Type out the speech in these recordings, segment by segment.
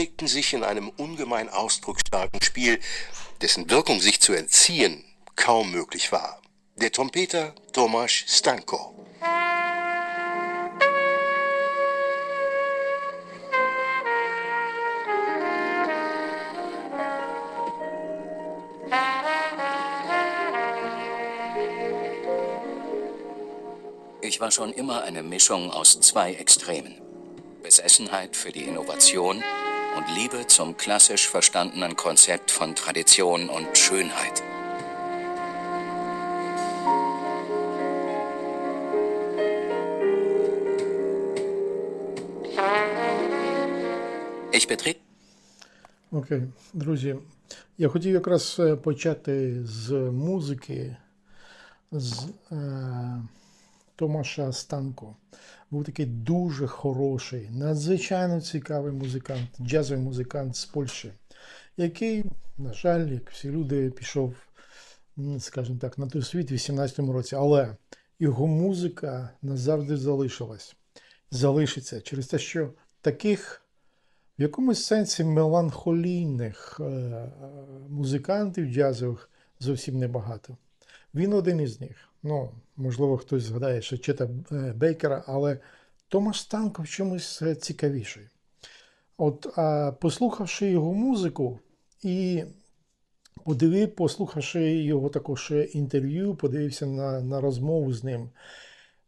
einigten sich in einem ungemein ausdrucksstarken Spiel, dessen Wirkung sich zu entziehen kaum möglich war. Der Trompeter Tomasz Stanko. Ich war schon immer eine Mischung aus zwei Extremen. Besessenheit für die Innovation und Liebe zum klassisch verstandenen Konzept von Tradition und Schönheit. Ich betritt Окей, друзі, я хотів якраз е, почати з музики з е, Томаша Станко. Був такий дуже хороший, надзвичайно цікавий музикант, джазовий музикант з Польщі, який, на жаль, як всі люди, пішов, скажімо так, на той світ в 18-му році. Але його музика назавжди залишилась. Залишиться через те, що таких в якомусь сенсі меланхолійних е, музикантів джазових зовсім небагато. Він один із них. Ну, можливо, хтось згадає, що Чета е, Бейкера, але Томаш Станко в чомусь е, цікавіший. От, а, послухавши його музику і подивив, послухавши його також інтерв'ю, подивився на, на розмову з ним,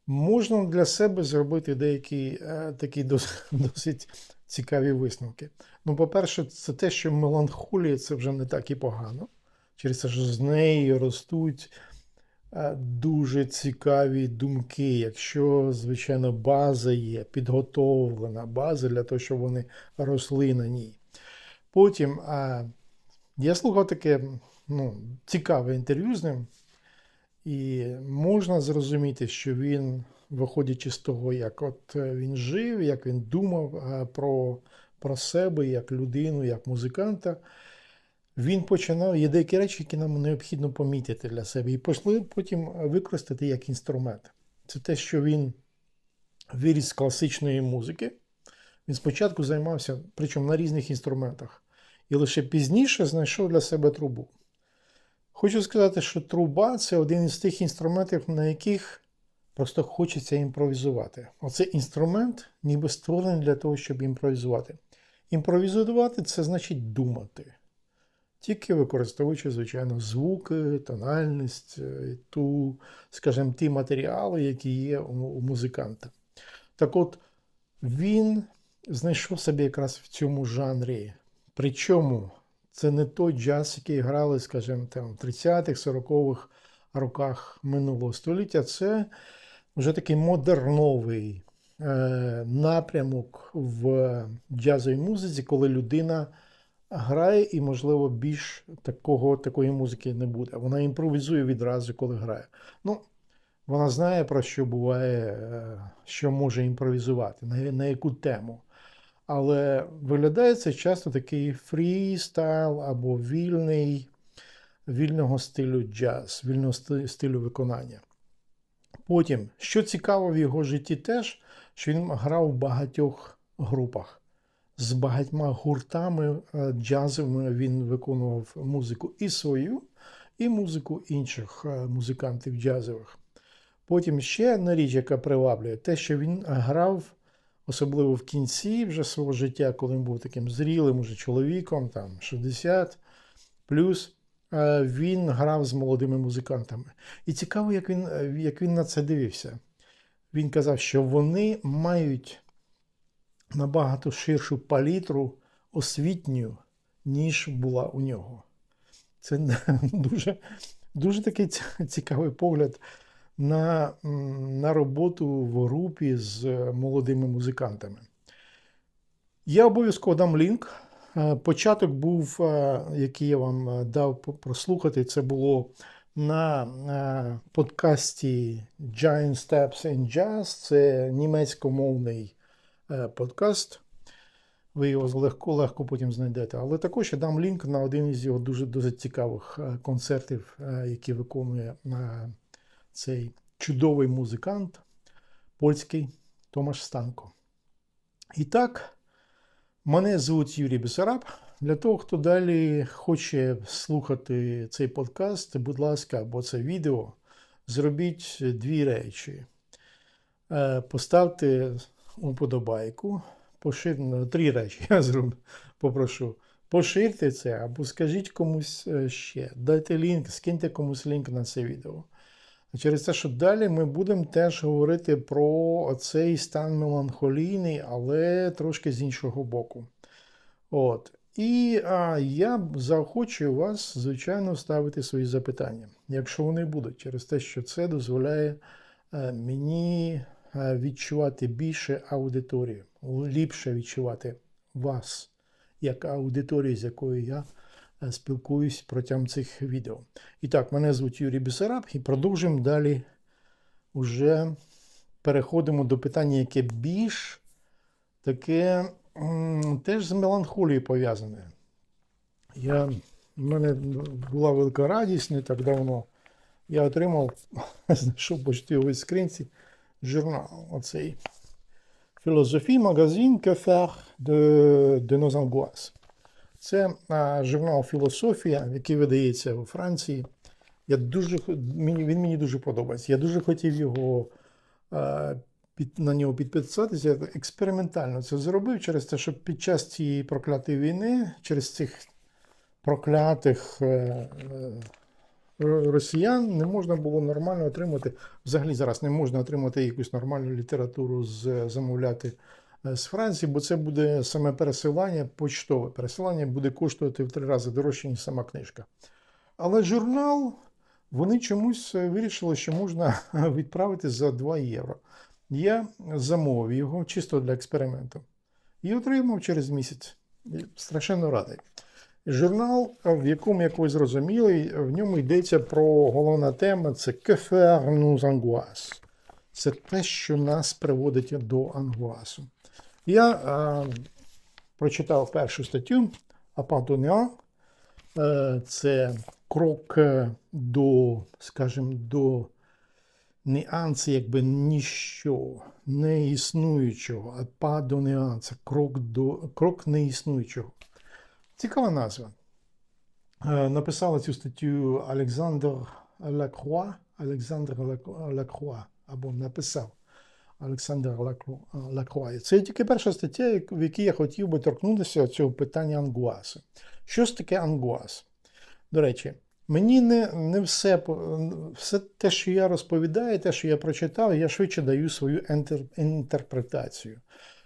можна для себе зробити деякі е, такі дос- досить цікаві висновки. Ну, по-перше, це те, що меланхолія це вже не так і погано. Через те, що з нею ростуть дуже цікаві думки, якщо, звичайно, база є, підготовлена база для того, щоб вони росли на ній. Потім а, я слухав таке ну, цікаве інтерв'ю з ним, і можна зрозуміти, що він, виходячи з того, як от е, він жив, як він думав е, про, про себе як людину, як музиканта, він починав є деякі речі, які нам необхідно помітити для себе, і потім використати як інструмент. Це те, що він виріс з класичної музики. Він спочатку займався, причому на різних інструментах, і лише пізніше знайшов для себе трубу. Хочу сказати, що труба це один із тих інструментів, на яких просто хочеться імпровізувати. Оце інструмент, ніби створений для того, щоб імпровізувати. Імпровізувати це значить думати. Тільки використовуючи, звичайно, звуки, тональність, е, ту, скажімо, ті матеріали, які є у, музиканта. Так от, він знайшов себе якраз в цьому жанрі. Причому це не той джаз, який грали, скажімо, в 30-х, 40-х роках минулого століття. Це вже такий модерновий е, напрямок в джазовій музиці, коли людина грає і, можливо, більш такого, такої музики не буде. Вона імпровізує відразу, коли грає. Ну, вона знає, про що буває, е, що може імпровізувати, на, на яку тему. Але виглядає це часто такий фрістайл або вільний, вільного стилю джаз, вільного стилю виконання. Потім, що цікаво в його житті теж, що він грав в багатьох групах. З багатьма гуртами е, джазовими він виконував музику і свою, і музику інших е, музикантів джазових. Потім ще одна річ, яка приваблює, те, що він грав, особливо в кінці вже свого життя, коли він був таким зрілим уже чоловіком, там 60 плюс, е, він грав з молодими музикантами. І цікаво, як він, як він на це дивився. Він казав, що вони мають набагато ширшу палітру освітню, ніж була у нього. Це дуже, дуже такий цікавий погляд на, на роботу в групі з молодими музикантами. Я обов'язково дам лінк. Е, Початок був, е, який я вам е, дав прослухати, це було на е, подкасті Giant Steps in Jazz. Це німецькомовний е, подкаст. Ви його легко, легко потім знайдете. Але також я дам лінк на один із його дуже, дуже цікавих е, концертів, е, які виконує е, цей чудовий музикант польський Томаш Станко. І так, Мене звуть Юрій Бесараб. Для того, хто далі хоче слухати цей подкаст, будь ласка, або це відео, зробіть дві речі. Е, Поставте уподобайку, пошир... ну, три речі я зроблю, попрошу. Поширте це або скажіть комусь е, ще. Дайте лінк, скиньте комусь лінк на це відео. Через те, що далі ми будемо теж говорити про цей стан меланхолійний, але трошки з іншого боку. От. І а, я заохочую вас, звичайно, ставити свої запитання, якщо вони будуть, через те, що це дозволяє е, мені відчувати більше аудиторію, ліпше відчувати вас як аудиторію, з якою я е, спілкуюсь протягом цих відео. І так, мене звуть Юрій Бісараб, і продовжуємо далі. Уже переходимо до питання, яке більш таке теж з меланхолією пов'язане. Я, в мене була велика радість не так давно. Я отримав, знайшов почти у скринці журнал оцей. Philosophie, магазин de, de nos angoisses. Це а, журнал Філософія, який видається у Франції. Я дуже, він мені дуже подобається. Я дуже хотів його а, під, на нього підписатися. Я експериментально це зробив через те, що під час цієї проклятої війни, через цих проклятих е, е, р- росіян не можна було нормально отримати. Взагалі зараз не можна отримати якусь нормальну літературу з замовляти е, з Франції, бо це буде саме пересилання, почтове пересилання буде коштувати в три рази дорожче, ніж сама книжка. Але журнал вони чомусь е, вирішили, що можна відправити за 2 євро. Я замовив його чисто для експерименту і отримав через місяць. Страшенно радий. Журнал, в якому, як ви зрозуміли, в ньому йдеться про головна тема це «Que nous angoisse». Це те, що нас приводить до ангуасу. Я е, прочитав першу статтю Апантоніан. Е, це крок е, до, скажімо, до неанси, якби ніщо, неіснуючого, а па до неанса, крок, до, крок неіснуючого. Цікава назва. Е, Написала цю статтю Олександр Лакруа. Олександр Лакруа, або написав Олександр Лакру- Лакруа. Це тільки перша стаття, в якій я хотів би торкнутися цього питання ангуасу. Що ж таке ангуас? До речі, мені не, не все, все те, що я розповідаю, те, що я прочитав, я швидше даю свою інтер- інтерпретацію.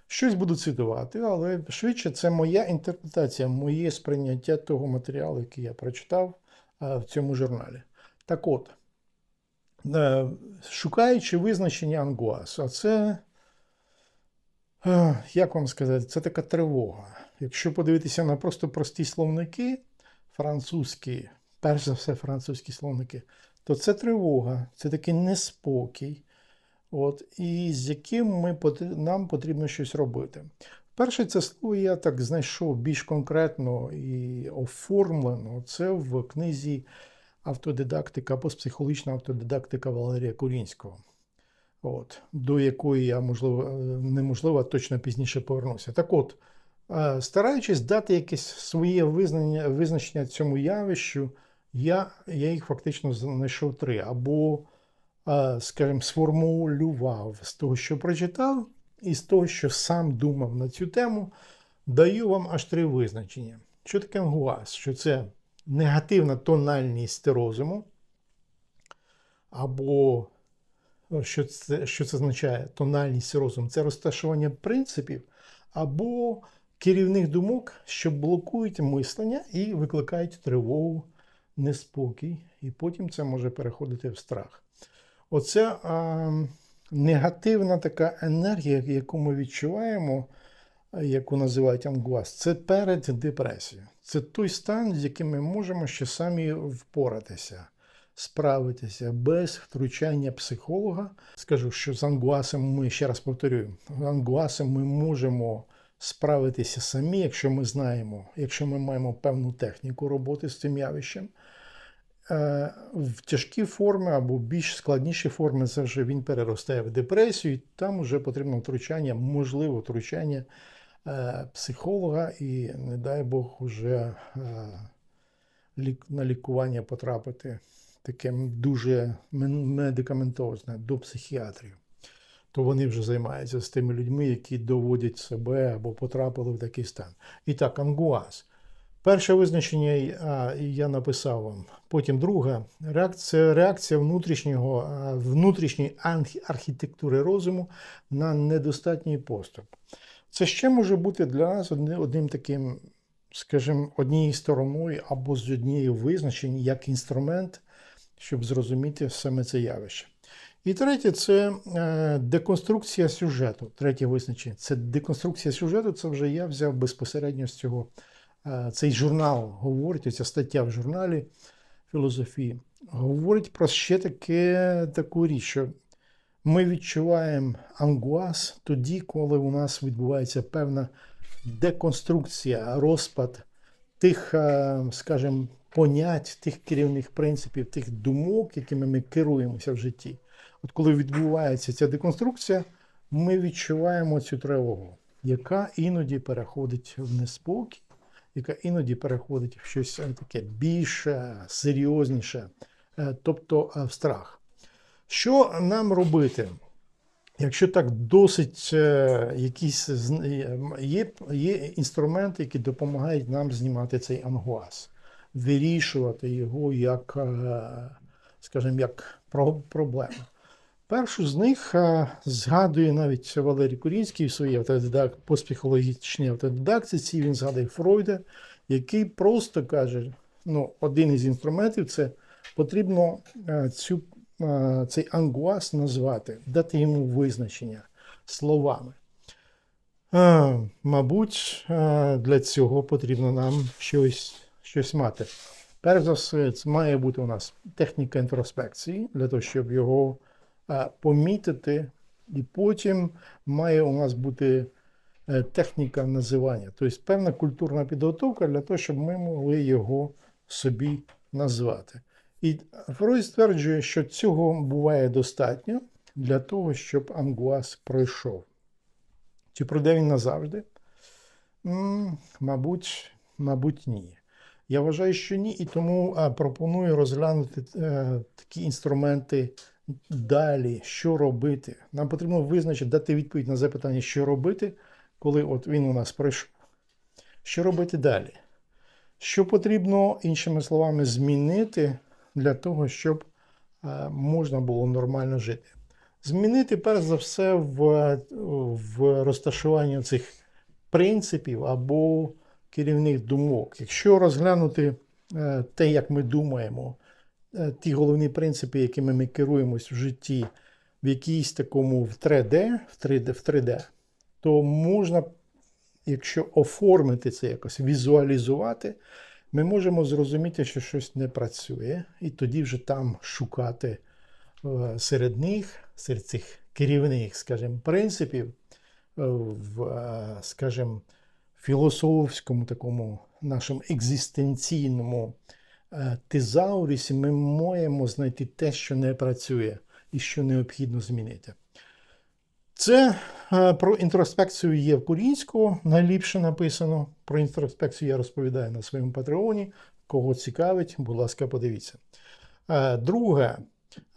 Щось буду цитувати, але швидше це моя інтерпретація, моє сприйняття того матеріалу, який я прочитав в цьому журналі. Так от, е, шукаючи визначення ангуасу, а це, е, як вам сказати, це така тривога. Якщо подивитися на просто прості словники, французькі, перш за все французькі словники, то це тривога, це такий неспокій, от, і з яким ми, нам потрібно щось робити. Перше, це слово я так знайшов більш конкретно і оформлено. Це в книзі автодидактика, постпсихологічна автодидактика Валерія Курінського, от, до якої я, можливо, неможливо, точно пізніше повернуся. Так от, е, стараючись дати якесь своє визнання, визначення цьому явищу, я, я їх фактично знайшов три. Або, скажімо, сформулював з того, що прочитав, і з того, що сам думав на цю тему, даю вам аж три визначення. Що таке ангуаз? Що це негативна тональність розуму, або що це, що це означає тональність розуму? Це розташування принципів або керівних думок, що блокують мислення і викликають тривогу, неспокій, і потім це може переходити в страх. Оця а, негативна така енергія, яку ми відчуваємо, яку називають ангуас, це перед депресією. Це той стан, з яким ми можемо ще самі впоратися, справитися без втручання психолога. Скажу, що з ангуасом ми ще раз повторюю, з ангуасом ми можемо справитися самі, якщо ми знаємо, якщо ми маємо певну техніку роботи з цим явищем. Е, В тяжкі форми або більш складніші форми це вже він переростає в депресію, і там вже потрібно втручання, можливо, втручання е, психолога і, не дай Бог, уже е, на лікування потрапити таке дуже мен- медикаментозне до психіатрів. То вони вже займаються з тими людьми, які доводять себе або потрапили в такий стан. І так, ангуаз. Перше визначення я написав вам. Потім друге реакція, реакція внутрішнього, внутрішньої архітектури розуму на недостатній поступ. Це ще може бути для нас одним таким, скажімо, однією стороною або з однією визначень як інструмент, щоб зрозуміти саме це явище. І третє це е, деконструкція сюжету. Третє визначення це деконструкція сюжету. Це вже я взяв безпосередньо з цього. Е, Цей журнал говорить, ця стаття в журналі філософії говорить про ще таке таку річ, що ми відчуваємо ангуаз тоді, коли у нас відбувається певна деконструкція, розпад тих, е, скажімо, понять, тих керівних принципів, тих думок, якими ми керуємося в житті. От коли відбувається ця деконструкція, ми відчуваємо цю тривогу, яка іноді переходить в неспокій, яка іноді переходить в щось е, таке більше, серйозніше, е, тобто е, в страх. Що нам робити? Якщо так досить якісь є, є інструменти, які допомагають нам знімати цей ангуаз, вирішувати його як, скажімо, як про- проблему. Першу з них е, згадує навіть Валерій Курінський в своїй автодидак, постпсихологічній автодидактиці, він згадує Фройда, який просто каже: ну, один із інструментів це потрібно е, цю, е, цей ангуаз назвати, дати йому визначення словами. Мабуть, для цього потрібно нам щось, щось мати. Перш за все, це має бути у нас техніка інтроспекції, для того, щоб його помітити, і потім має у нас бути е, техніка називання, тобто певна культурна підготовка для того, щоб ми могли його собі назвати. І Фройд стверджує, що цього буває достатньо для того, щоб ангуаз пройшов. Чи пройде він назавжди? Мабуть, мабуть, ні. Я вважаю, що ні, і тому пропоную розглянути е, такі інструменти далі, що робити. Нам потрібно визначити, дати відповідь на запитання, що робити, коли от він у нас пройшов. Що робити далі? Що потрібно, іншими словами, змінити для того, щоб е, можна було нормально жити? Змінити, перш за все, в, в розташуванні цих принципів або керівних думок. Якщо розглянути е, те, як ми думаємо, ті головні принципи, якими ми керуємось в житті, в якійсь такому в 3D, в 3D, в 3D, то можна, якщо оформити це якось, візуалізувати, ми можемо зрозуміти, що щось не працює, і тоді вже там шукати е, серед них, серед цих керівних, скажімо, принципів, е, в, е, скажімо, філософському такому нашому екзистенційному е, тезаурісі ми маємо знайти те, що не працює і що необхідно змінити. Це е, про інтроспекцію є в Курінського, найліпше написано. Про інтроспекцію я розповідаю на своєму патреоні. Кого цікавить, будь ласка, подивіться. Е, Друге,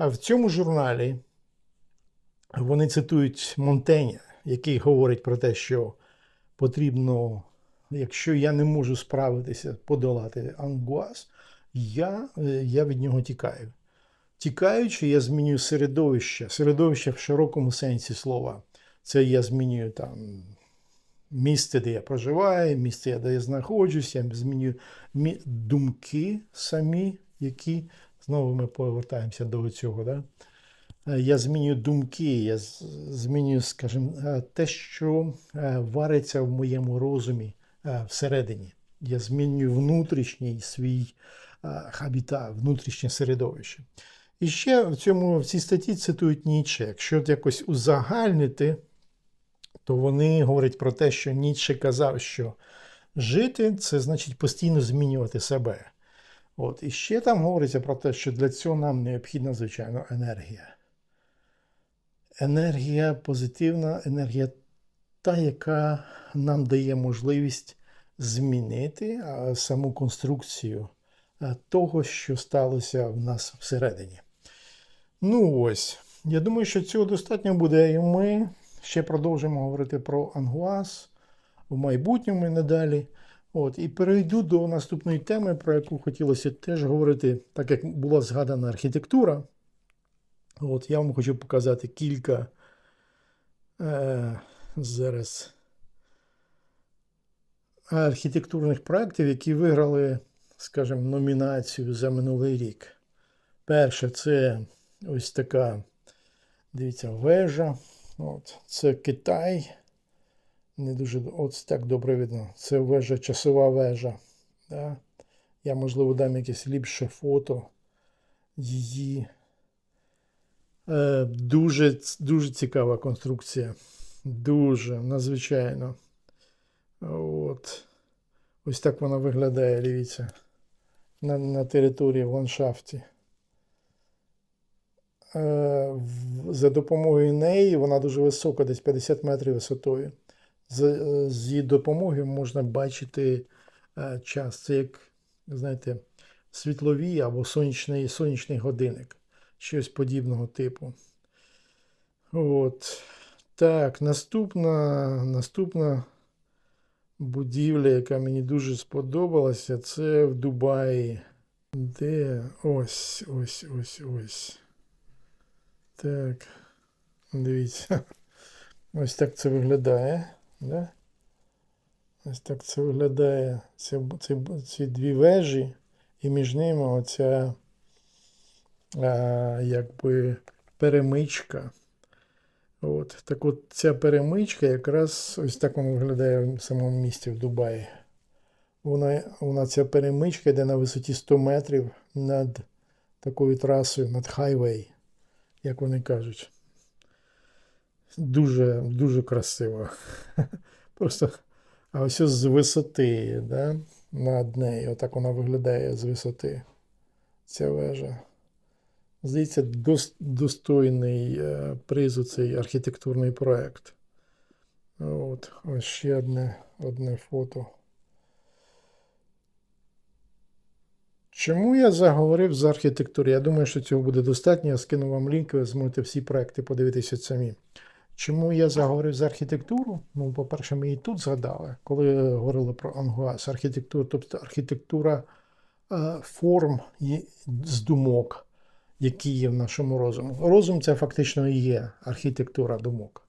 е, в цьому журналі вони цитують Монтеня, який говорить про те, що потрібно, якщо я не можу справитися, подолати ангуаз, я, е, я від нього тікаю. Тікаючи, я змінюю середовище, середовище в широкому сенсі слова. Це я змінюю там місце, де я проживаю, місце, де я знаходжусь, я змінюю мі- думки самі, які знову ми повертаємося до цього. Да? Е, Я змінюю думки, я змінюю, скажімо, е, те, що вариться в моєму розумі всередині. Я змінюю внутрішній свій хабіта, внутрішнє середовище. І ще в цьому в цій статті цитують Ніцше. Якщо якось узагальнити, то вони говорять про те, що Ніцше казав, що жити це значить постійно змінювати себе. От. І ще там говориться про те, що для цього нам необхідна, звичайно, енергія. Енергія позитивна, енергія та, яка нам дає можливість змінити саму конструкцію того, що сталося в нас всередині. Ну ось, я думаю, що цього достатньо буде, і ми ще продовжимо говорити про ангуаз в майбутньому і надалі. От, і перейду до наступної теми, про яку хотілося теж говорити, так як була згадана архітектура. От, я вам хочу показати кілька е, зараз архітектурних проєктів, які виграли, скажімо, номінацію за минулий рік. Перше, це ось така, дивіться, вежа. От, це Китай. Не дуже от так добре видно. Це вежа, часова вежа. Да? Я, можливо, дам якесь ліпше фото її. Е, дуже, дуже цікава конструкція. Дуже надзвичайно. От. Ось так вона виглядає, дивіться. На, на території в ландшафті. Е, за допомогою неї вона дуже висока, десь 50 метрів висотою. З, е, з її допомогою можна бачити е, час. Це як, знаєте, світлові або сонячний, сонячний годинник. Щось подібного типу. От. Так, наступна, наступна будівля, яка мені дуже сподобалася, це в Дубаї. Де? Ось, ось, ось, ось. Так. Дивіться. Ось так це виглядає. Да? Ось так це виглядає. Це, це, ці дві вежі, і між ними оця а, якби перемичка. От. Так от ця перемичка якраз ось так вона виглядає в самому місті в Дубаї. Вона, вона ця перемичка йде на висоті 100 метрів над такою трасою, над хайвей, як вони кажуть. Дуже, дуже красиво. Просто, а ось з висоти, да? над нею, отак вона виглядає з висоти. Ця вежа. Здається, достойний е, призу цей архітектурний проект. От, ось ще одне, одне фото. Чому я заговорив з архітектури? Я думаю, що цього буде достатньо. Я скину вам лінк, ви зможете всі проекти подивитися самі. Чому я заговорив з архітектуру? Ну, по-перше, ми і тут згадали, коли говорили про ангуаз, архітектуру, тобто архітектура е, форм з думок, які є в нашому розумі. Розум це фактично і є архітектура думок.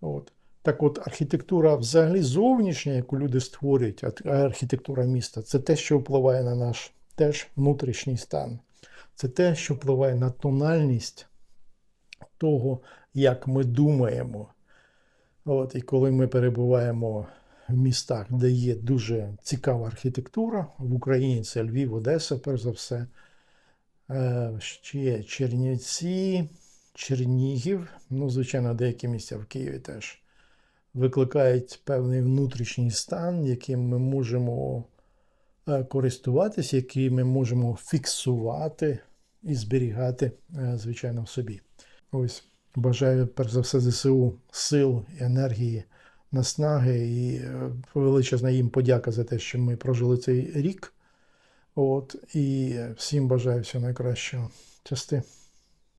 От. Так от, архітектура взагалі зовнішня, яку люди створюють, архітектура міста, це те, що впливає на наш теж внутрішній стан. Це те, що впливає на тональність того, як ми думаємо. От, і коли ми перебуваємо в містах, де є дуже цікава архітектура, в Україні це Львів, Одеса, перш за все. Е, Ще Чернівці, Чернігів, ну, звичайно, деякі місця в Києві теж викликають певний внутрішній стан, яким ми можемо е, користуватися, який ми можемо фіксувати і зберігати, е, звичайно, в собі. Ось бажаю, перш за все, ЗСУ сил, енергії, наснаги і величезна їм подяка за те, що ми прожили цей рік. От, і всім бажаю всього найкращого. Части.